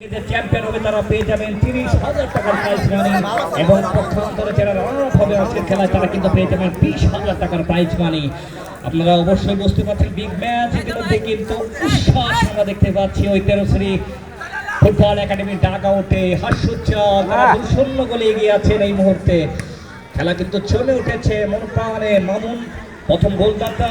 Champion তারা পেয়ে যাবেন তিরিশ হাজার টাকার প্রাইজ তারা কিন্তু পেয়ে যাবেন হাজার টাকার প্রাইজ আপনারা অবশ্যই বুঝতে পারছেন বিগ ম্যাচ কিন্তু পাচ্ছি ফুটবল একাডেমির শূন্য গোলে এগিয়ে আছেন এই মুহূর্তে। খেলা কিন্তু চলে উঠেছে মন প্রাণে। মামুন, প্রথম গোলদাতা।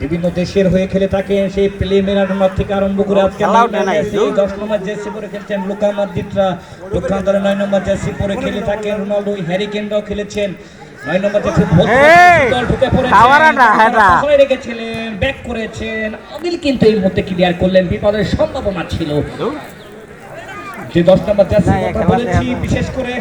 বিভিন্ন দেশের হয়ে খেলে থাকেন সেই প্লে মেরাডোনার থেকে আরম্ভ করে আজকে দশ নম্বর জার্সি পরে খেলছেন লুকা মাদ্রিদরা। পক্ষান্তরে নয় নম্বর জার্সি পরে খেলে থাকেন রোনাল্ডো হ্যারি কেনরাও খেলেছেন। নয় নম্বর জার্সি দল ঢুকে পড়েছেন খাওয়ারাটা, হেটা। কোথায় রেখেছিলেন ব্যাক করেছেন। আদিল কিন্তু এই মুহূর্তে ক্লিয়ার করলেন বিপদের সম্ভাবনা ছিল। যে দশ নম্বর জার্সি কথা বলেছি বিশেষ করে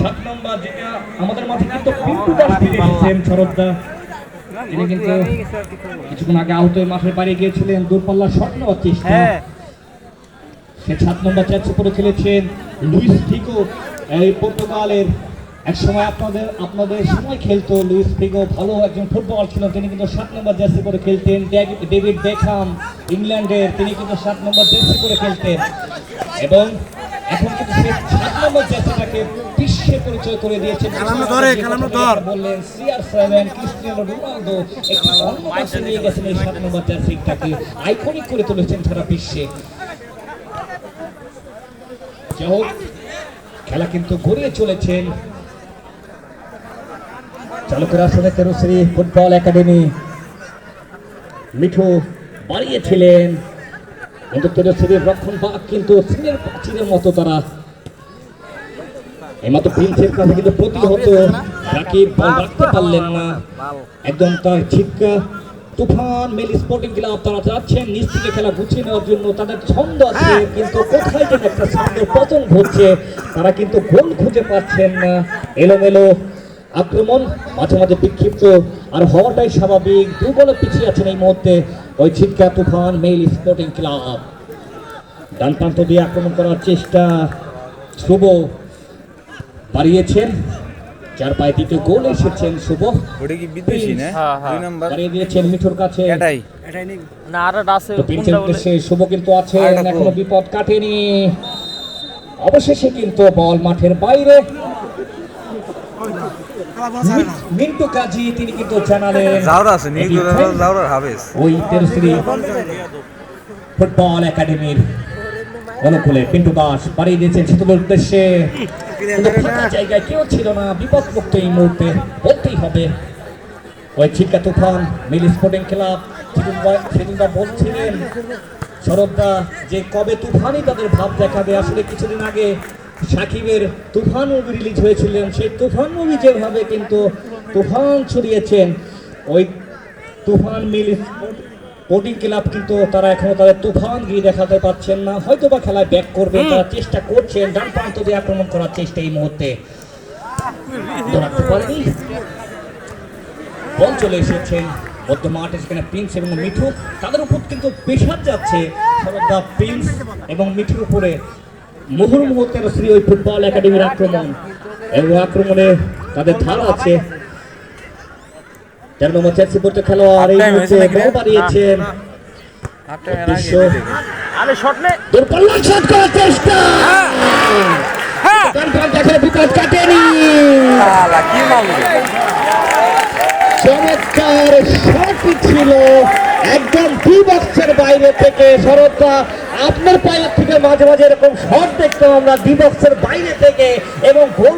সাত নম্বর যেটা আমাদের মাঠে কিন্তু পিন্টু দাস ফিরে এসেছেন শরৎদা। তিনি কিন্তু কিছুক্ষণ আগে আহত হয়ে মাঠের বাইরে গিয়েছিলেন দূরপাল্লা শট নেওয়ার চেষ্টা। হ্যাঁ। সে সাত নম্বর জার্সি পরে খেলেছেন লুইস ফিগো। এই পর্তুগালের এক সময় আপনাদের আপনাদের সময় খেলতো লুইস ফিগো ভালো একজন ফুটবল ছিল তিনি কিন্তু সাত নম্বর জার্সি পরে খেলতেন। ডেভিড বেকহাম ইংল্যান্ডের তিনি কিন্তু সাত নম্বর জার্সি পরে খেলতেন। এবং এখন কিন্তু সে সাত নম্বর জার্সিটাকে বিশ্বে পরিচয় করে দিয়েছেন। বললেন সিআর সেভেন ক্রিস্টিয়ানো রোনালদো একটি অন্য পাশে নিয়ে গেছেন এই সাত নম্বর জার্সিটাকে আইকনিক করে তুলেছেন সারা বিশ্বে। যাই খেলা কিন্তু গড়িয়ে চলেছেন। চালকের আসনে তেরোশ্রী ফুটবল একাডেমি। মিঠু বাড়িয়েছিলেন। কিন্তু তেরোশ্রীর রক্ষণ পাক কিন্তু সিনের প্রাচীরের মতো তারা এইমাত্র প্রিন্সের কাছে কিন্তু প্রতিহত। রাকিব বল রাখতে পারলেন না। একদম তার Chhitka Tufan mail sporting club তারা যাচ্ছেন নিচ থেকে খেলা গুছিয়ে নেওয়ার জন্য। তাদের ছন্দ আছে কিন্তু কোথায় যেন একটা ছন্দের পতন ঘটছে তারা কিন্তু গোল খুঁজে পাচ্ছেন না। এলোমেলো আক্রমণ মাঝে মাঝে বিক্ষিপ্ত আর হওয়াটাই স্বাভাবিক। দুর্বল পিছিয়ে আছেন এই মুহূর্তে ওই Chhitka Tufan mail sporting club. ডান প্রান্ত দিয়ে আক্রমণ করার চেষ্টা শুভ। বাড়িয়েছেন চার পায়ে দ্বিতীয় গোল এসেছেন শুভ। ওটা কি বিদেশি না? হ্যাঁ, হ্যাঁ। দুই নাম্বার। বাড়িয়ে দিয়েছেন মিঠুর কাছে। এটাই। এটাই না আর আছে কোনটা বলে? শুভ কিন্তু আছে এখনও বিপদ কাটেনি। অবশেষে কিন্তু বল মাঠের বাইরে। মিন্টু কাজী তিনি কিন্তু জানালেন জাউরা আছে নি জাউরার হাবেস ওই তেরশ্রী ফুটবল একাডেমির অনুকূলে। পিন্টু দাস দিয়েছেন শীতলের উদ্দেশ্যে। জায়গায় কেউ ছিল না বিপদ মুক্ত এই মুহূর্তে বলতেই হবে। ওই ছিটকা তুফান মিল স্পোর্টিং ক্লাব সেদিনটা বলছিলেন শরৎদা যে কবে তুফানই তাদের ভাব দেখাবে আসলে কিছুদিন আগে সাকিবের তুফান মুভি রিলিজ হয়েছিলেন। সেই তুফান মুভি যেভাবে কিন্তু তুফান ছড়িয়েছেন ওই তুফান মিল স্পোর্টিং ক্লাব কিন্তু তারা এখনও তাদের তুফান গিয়ে দেখাতে পারছেন না। হয়তো বা খেলায় ব্যাক করবে তারা চেষ্টা করছেন ডান প্রান্ত দিয়ে আক্রমণ করার চেষ্টা এই মুহূর্তে। বল চলে এসেছেন মধ্য মাঠে সেখানে প্রিন্স এবং মিঠু। তাদের উপর কিন্তু প্রেশার যাচ্ছে। প্রিন্স এবং মিঠুর উপরে মুহুর মুহূর্তের শ্রী ওই ফুটবল একাডেমির আক্রমণ। এবং আক্রমণে তাদের ধার আছে। তেরো নম্বর চেলসি পড়তে খেলোয়াড় এই মুহূর্তে বল বাড়িয়েছেন আরে শট নে। দুর্বল শট করার চেষ্টা। ডান প্রান্তে বিপদ কাটেনি। কি মামলা। চমৎকার ছিল। একদম দুই বক্সের বাইরে থেকে শরৎটা আপনার পায়ের থেকে মাঝে মাঝে এরকম শট দেখতাম আমরা ডিবক্সের বক্সের বাইরে থেকে এবং গোল